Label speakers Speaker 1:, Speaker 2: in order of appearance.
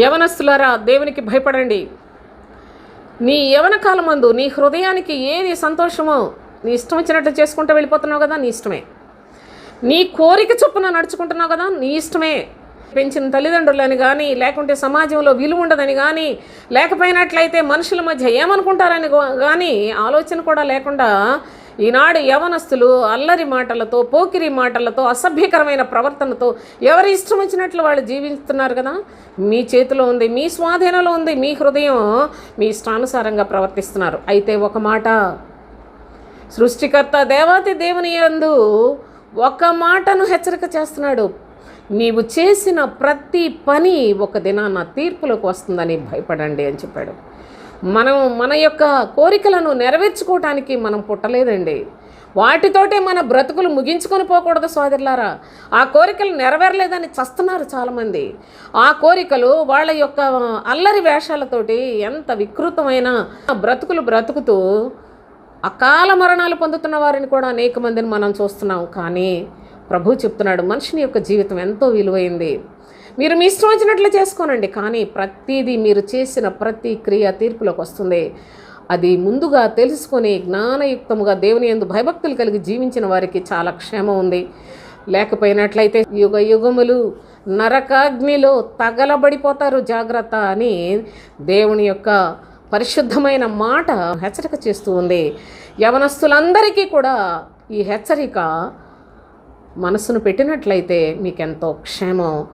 Speaker 1: యవనస్తులారా దేవునికి భయపడండి. నీ యవన కాలమందు నీ హృదయానికి ఏది సంతోషమో నీ ఇష్టం వచ్చినట్టు చేసుకుంటూ వెళ్ళిపోతున్నావు కదా నీ ఇష్టమే. నీ కోరిక చొప్పున నడుచుకుంటున్నావు కదా నీ ఇష్టమే. పెంచిన తల్లిదండ్రులని కానీ లేకుంటే సమాజంలో విలువ ఉండదని కానీ లేకపోయినట్లయితే మనుషుల మధ్య ఏమనుకుంటారని కానీ ఆలోచన కూడా లేకుండా ఈనాడు యవనస్తులు అల్లరి మాటలతో పోకిరి మాటలతో అసభ్యకరమైన ప్రవర్తనతో ఎవరి ఇష్టం వచ్చినట్లు వాళ్ళు జీవిస్తున్నారు కదా? మీ చేతిలో ఉంది మీ స్వాధీనంలో ఉంది మీ హృదయం మీ ఇష్టానుసారంగా ప్రవర్తిస్తున్నారు. అయితే ఒక మాట సృష్టికర్త దేవాతి దేవుని యందు ఒక మాటను హెచ్చరిక చేస్తున్నాడు. నీవు చేసిన ప్రతి పని ఒక దినాన తీర్పులోకి వస్తుందని భయపడండి అని చెప్పాడు. మనం మన యొక్క కోరికలను నెరవేర్చుకోవటానికి మనం పుట్టలేదండి. వాటితోటే మన బ్రతుకులు ముగించుకొని పోకూడదు సోదరులారా. ఆ కోరికలు నెరవేరలేదని చస్తున్నారు చాలామంది. ఆ కోరికలు వాళ్ళ యొక్క అల్లరి వేషాలతోటి ఎంత వికృతమైన బ్రతుకులు బ్రతుకుతూ అకాల మరణాలు పొందుతున్న వారిని కూడా అనేక మందిని మనం చూస్తున్నాం. కానీ ప్రభు చెప్తున్నాడు మనిషిని యొక్క జీవితం ఎంతో విలువైంది. మీరు మీ ఇష్టం వచ్చినట్లు చేసుకోనండి కానీ ప్రతిదీ మీరు చేసిన ప్రతి క్రియ తీర్పులోకి వస్తుంది. అది ముందుగా తెలుసుకొని జ్ఞానయుక్తముగా దేవుని ఎందు భయభక్తులు కలిగి జీవించిన వారికి చాలా క్షేమం ఉంది. లేకపోయినట్లయితే యుగ యుగములు నరకాగ్నిలో తగలబడిపోతారు జాగ్రత్త అని దేవుని యొక్క పరిశుద్ధమైన మాట హెచ్చరిక చేస్తూ ఉంది. యవనస్తులందరికీ కూడా ఈ హెచ్చరిక మనసును పెట్టినట్లయితే మీకెంతో క్షేమం.